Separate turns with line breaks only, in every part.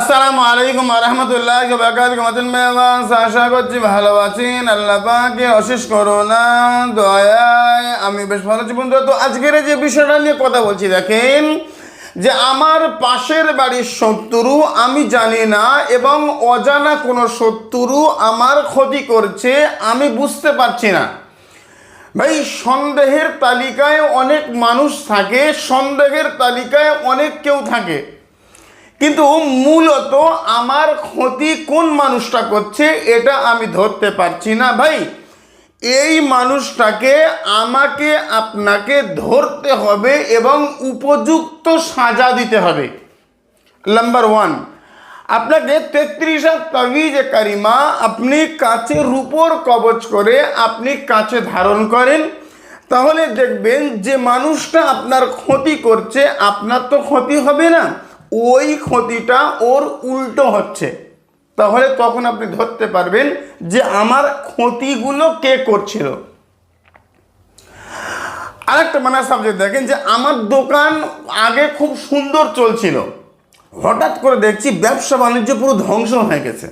আসসালামু আলাইকুম রহমতুল্লাহ বাকাতুম আশা করছি ভালো আছেন। আল্লাহ পাকে অশেষ করোনা দয়ায়। আমি বেশ ভালো আছি বন্ধু তো আজকের যে বিষয়টা নিয়ে কথা বলছি, দেখেন যে আমার পাশের বাড়ির শত্রু আমি জানি না এবং অজানা কোনো শত্রু আমার ক্ষতি করছে, আমি বুঝতে পারছি না। ভাই, সন্দেহের তালিকায় অনেক মানুষ থাকে, সন্দেহের তালিকায় অনেক কেউ থাকে। কিন্তু মূলত আমার ক্ষতি কোন মানুষটা করছে এটা আমি ধরতে পারছি না। ভাই, এই মানুষটাকে আমাকে, আপনাকে ধরতে হবে এবং উপযুক্ত সাজা দিতে হবে। নাম্বার ওয়ান আপনাকে তেত্রিশ তাবিজ কারিমা আপনি কাচের উপর কবচ করে আপনি কাছে ধারণ করেন। তাহলে দেখবেন যে মানুষটা আপনার ক্ষতি করছে, আপনার তো ক্ষতি হবে না। ওই ক্ষতিটা ওর উল্টো হচ্ছে। তাহলে তখন আপনি ধরতে পারবেন যে আমার ক্ষতিগুলো কে করছিল। আরেকটা মানে সাবজেক্ট দেখেন যে আমার দোকান আগে খুব সুন্দর চলছিল। হঠাৎ করে দেখছি ব্যবসা বাণিজ্য পুরো ধ্বংস হয়ে গেছে।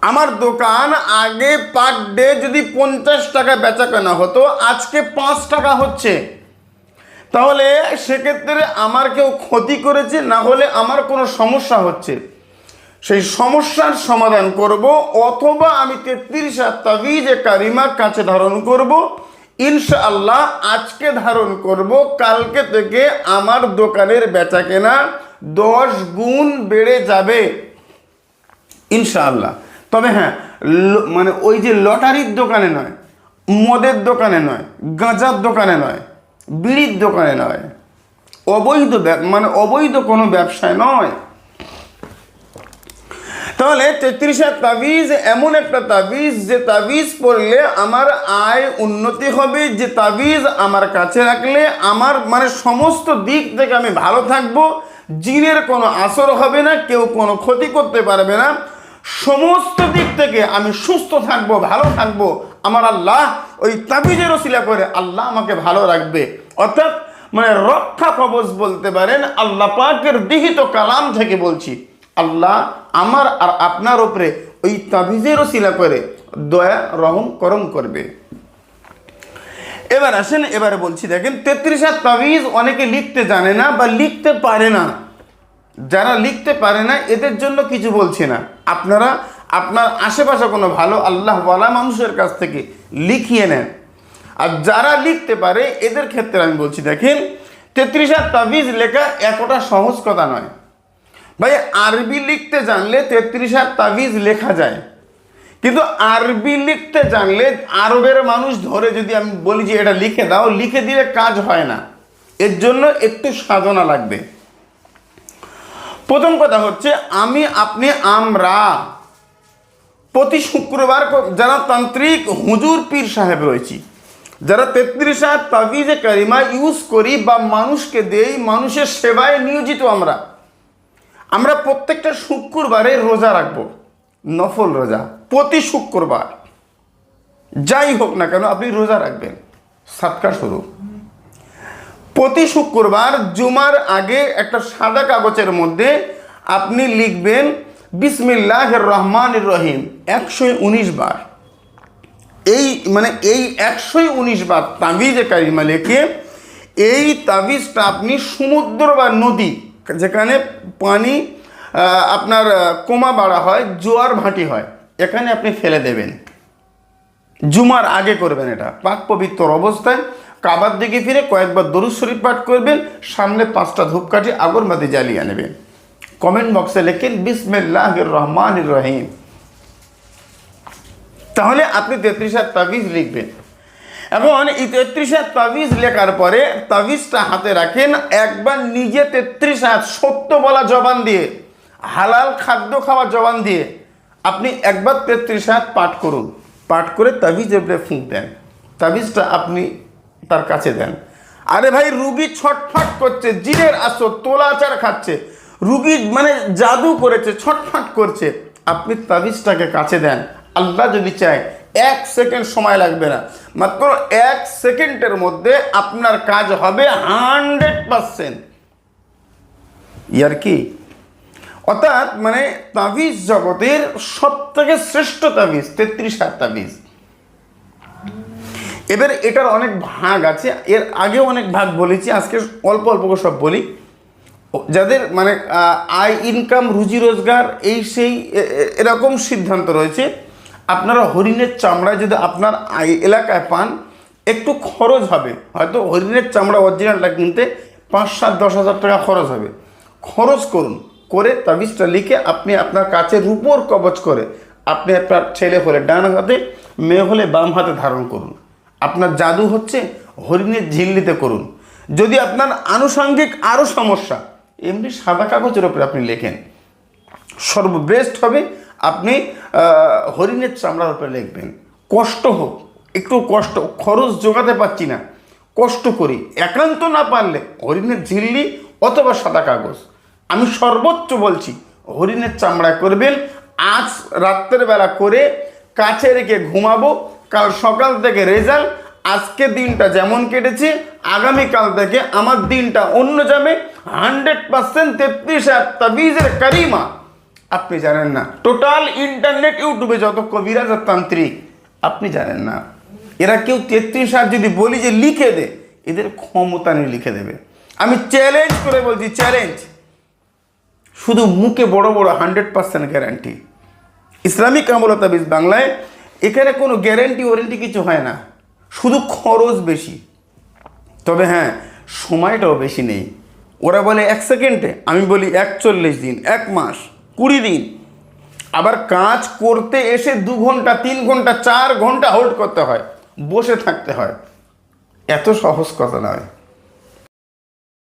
আমার দোকান আগে পার ডে যদি পঞ্চাশ টাকা বেচা কেনা হতো, আজকে পাঁচ টাকা হচ্ছে। তাহলে সেক্ষেত্রে আমার কেউ ক্ষতি করেছে, না হলে আমার কোনো সমস্যা হচ্ছে। সেই সমস্যার সমাধান করব, অথবা আমি তেত্রিশ তাবিজে কারিমা কাছে ধারণ করব। ইনশাআল্লাহ আজকে ধারণ করব, কালকে থেকে আমার দোকানের বেচা কেনা দশ গুণ বেড়ে যাবে। ইনশাআল্লাহ। তবে হ্যাঁ মানে ওই যে লটারির দোকানে নয়, মদের দোকানে নয়, গাঁজার দোকানে নয় বিড়ির দোকানে নয়। অবৈধ মানে অবৈধ কোনো ব্যবসায় নয়। তাহলে তেত্রিশের তাবিজ, এমন একটা তাবিজ, যে তাবিজ পড়লে আমার আয় উন্নতি হবে, যে তাবিজ আমার কাছে রাখলে আমার মানে সমস্ত দিক থেকে আমি ভালো থাকব, জিনের কোনো আসর হবে না, কেউ কোনো ক্ষতি করতে পারবে না। সমস্ত দিক থেকে আমি সুস্থ থাকব, ভালো থাকব আমার আল্লাহ ওই তাবিজের ওসিলা করে, আল্লাহ আমাকে ভালো রাখবে। অর্থাৎ মানে রক্ষা কবচ বলতে পারেন, আল্লাহ পাকের দিহিত কালাম থেকে বলছি। আল্লাহ আমার আর আপনার ওপরে ওই তাবিজের ওসিলা করে, দয়া, রহম, করম করবে। এবার আসেন, এবারে বলছি, দেখেন, তেত্রিশ হাত তাবিজ অনেকে লিখতে জানে না বা লিখতে পারে না। যারা লিখতে পারে না, এদের জন্য কিছু বলছি না। আপনারা আপনার আশেপাশে কোনো ভালো আল্লাহ বলা মানুষের কাছ থেকে লিখিয়ে নেন। আর যারা লিখতে পারে, এদের ক্ষেত্রে আমি বলছি, দেখেন, তেত্রিশ হাত তাবিজ লেখা এতটা সহজ কথা নয়। ভাই, আরবি লিখতে জানলে তেত্রিশ আর তাবিজ লেখা যায়। কিন্তু আরবি লিখতে জানলে আরবের মানুষ ধরে যদি আমি বলি যে এটা লিখে দাও, লিখে দিলে কাজ হয় না। এর জন্য একটু সাধনা লাগবে। প্রথম কথা হচ্ছে, আমি, আপনি, আমরা প্রতি শুক্রবার যারা তান্ত্রিক হুজুর পীর সাহেব রয়েছি, যারা তেত্রিশ হাত তাবিজে কারিমা ইউজ করি বা মানুষকে দেই, মানুষের সেবায় নিয়োজিত আমরা আমরা প্রত্যেকটা শুক্রবারে রোজা রাখব, নফল রোজা, প্রতি শুক্রবার। যাই হোক না কেন, আপনি রোজা রাখবেন সাতকা শুরু। প্রতি শুক্রবার জুমার আগে একটা সাদা কাগজের মধ্যে আপনি লিখবেন বিসমিল্লাহ রহমান রহিম, একশো উনিশ বার। এই মানে এই একশোই উনিশ বার তাবিজে কারিমা লেখে এই তাবিজটা আপনি সমুদ্র বা নদী, যেখানে পানি আপনার কোমা বাড়া হয়, জোয়ার ভাঁটি হয়, এখানে আপনি ফেলে দেবেন। জুমার আগে করবেন এটা। পাক পবিত্র অবস্থায় কাবার দিকে ফিরে কয়েকবার দরুদ শরীফ পাঠ করবেন, সামনে পাঁচটা ধূপকাঠি আগরবাতি জ্বালিয়ে নেবেন। কমেন্ট বক্সে লেখেন বিসমিল্লাহ রহমান রহিম। তাহলে আপনি তেত্রিশ হাত তাবিজ লিখবেন। এখন এই তেত্রিশ হাত তাবিজ লেখার পরে তাবিজটা হাতে রাখেন, একবার নিজে তেত্রিশ হাত সত্য বলা জবান দিয়ে, হালাল খাদ্য খাওয়া জবান দিয়ে আপনি একবার তেত্রিশ হাত পাঠ করুন। পাঠ করে তাবিজের উপরে ফুঁক দেন। তাবিজটা আপনি তার কাছে দেন। আরে ভাই, রুগী ছটফট করছে, জিনের আসর, তোলাচার খাচ্ছে। রুগী মানে জাদু করেছে, ছটফট করছে। আপনি তাবিজটাকে কাছে দেন। আল্লাহ যদি চায়, এক সেকেন্ড সময় লাগবে না। মাত্র এক সেকেন্ডের মধ্যে আপনার কাজ হবে হান্ড্রেড পারসেন্ট। ইয়ার কি? অর্থাৎ মানে তাবিজ জগতের সব থেকে শ্রেষ্ঠ তাবিজ, তেত্রিশ হাত তাবিজ। এবার এটার অনেক ভাগ আছে। এর আগেও অনেক ভাগ বলেছি, আজকে অল্প অল্প সব বলি। যাদের মানে আয় ইনকাম রুজি, রোজগার, এই সেই এরকম সিদ্ধান্ত রয়েছে, আপনারা হরিণের চামড়া যদি আপনার এলাকায় পান, একটু খরচ হবে। হয়তো হরিণের চামড়া অরিজিনালটা কিনতে পাঁচ, সাত, দশ হাজার টাকা খরচ হবে। খরচ করুন। করে তাবিজটা লিখে আপনি আপনার কাছে রূপোর কবচ করে আপনি আপনার ছেলে হলে ডান হাতে, মেয়ে হলে বাম হাতে ধারণ করুন। আপনার জাদু হচ্ছে হরিণের ঝিল্লিতে করুন। যদি আপনার আনুষঙ্গিক আরও সমস্যা এমনি সাদা কাগজের ওপরে আপনি লেখেন। সর্ববেস্ট হবে আপনি হরিণের চামড়ার উপরে লিখবেন। কষ্ট হোক, একটু কষ্ট, খরচ জোগাতে পারছি না। কষ্ট করি, একান্ত না পারলে হরিণের ঝিল্লি অথবা সাদা কাগজ। আমি সর্বোচ্চ বলছি, হরিণের চামড়া করবেন, আজ রাত্রের বেলা করে কাছে রেখে ঘুমাবো, কাল সকাল থেকে রেজাল্ট, আজকে দিনটা যেমন কেটেছে, আগামীকাল থেকে আমার দিনটা অন্য যাবে হান্ড্রেড পার্সেন্ট তেত্রিশ তাবিজের কারিমা। আপনি জানেন না। টোটাল ইন্টারনেট ইউটিউবে যত কবিরাজ আর তান্ত্রিক, আপনি জানেন না। এরা কেউ তেত্রিশ হাত যদি বলি যে লিখে দে, এদের ক্ষমতা নিয়ে লিখে দেবে। আমি চ্যালেঞ্জ করে বলছি চ্যালেঞ্জ শুধু মুখে বড় বড় হান্ড্রেড পার্সেন্ট গ্যারান্টি ইসলামিক আমল তাবিজ বাংলায় এখানে কোনো গ্যারেন্টি ওয়ারেন্টি কিছু হয় না। শুধু খরচ বেশি। তবে হ্যাঁ সময়টাও বেশি নেই। ওরা বলে এক সেকেন্ডে, আমি বলি একচল্লিশ দিন, এক মাস, কুড়ি দিন। আবার কাজ করতে এসে দু ঘণ্টা, তিন ঘণ্টা, চার ঘণ্টা হোল্ড করতে হয়, বসে থাকতে হয়। এত সহজ কথা নয়।